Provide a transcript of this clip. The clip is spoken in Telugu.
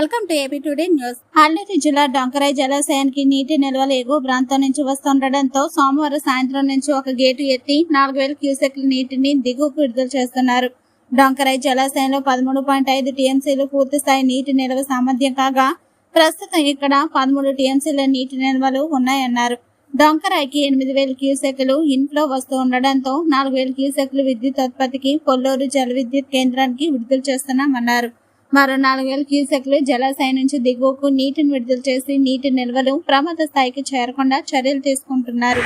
Welcome to AP today news. Alluri జిల్లా డొంకరాయ్ జలాశయానికి నీటి నిల్వలు ఎగువ ప్రాంతం నుంచి వస్తుండటంతో సోమవారం సాయంత్రం నుంచి ఒక గేటు ఎత్తి నాలుగు వేల క్యూసెక్ల నీటిని దిగువకు విడుదల చేస్తున్నారు. డొంకరాయ్ జలాశయంలో పదమూడు పాయింట్ ఐదు టీఎంసీలు పూర్తి స్థాయి నీటి నిల్వ సామర్థ్యం కాగా ప్రస్తుతం ఇక్కడ పదమూడు టీఎంసీల నీటి నిల్వలు ఉన్నాయన్నారు. డొంకరాయికి ఎనిమిది వేల క్యూసెక్లు ఇన్ఫ్లో వస్తూ ఉండడంతో నాలుగు వేల క్యూసెక్లు విద్యుత్ ఉత్పత్తికి కొల్లూరు జల విద్యుత్ కేంద్రానికి విడుదల చేస్తున్నామన్నారు. మరో నాలుగు క్యూసెక్లు జలాశయం నుంచి దిగువకు నీటిని విడుదల చేసి నీటి నిల్వలు ప్రమాద స్థాయికి చేరకుండా చర్యలు తీసుకుంటున్నారు.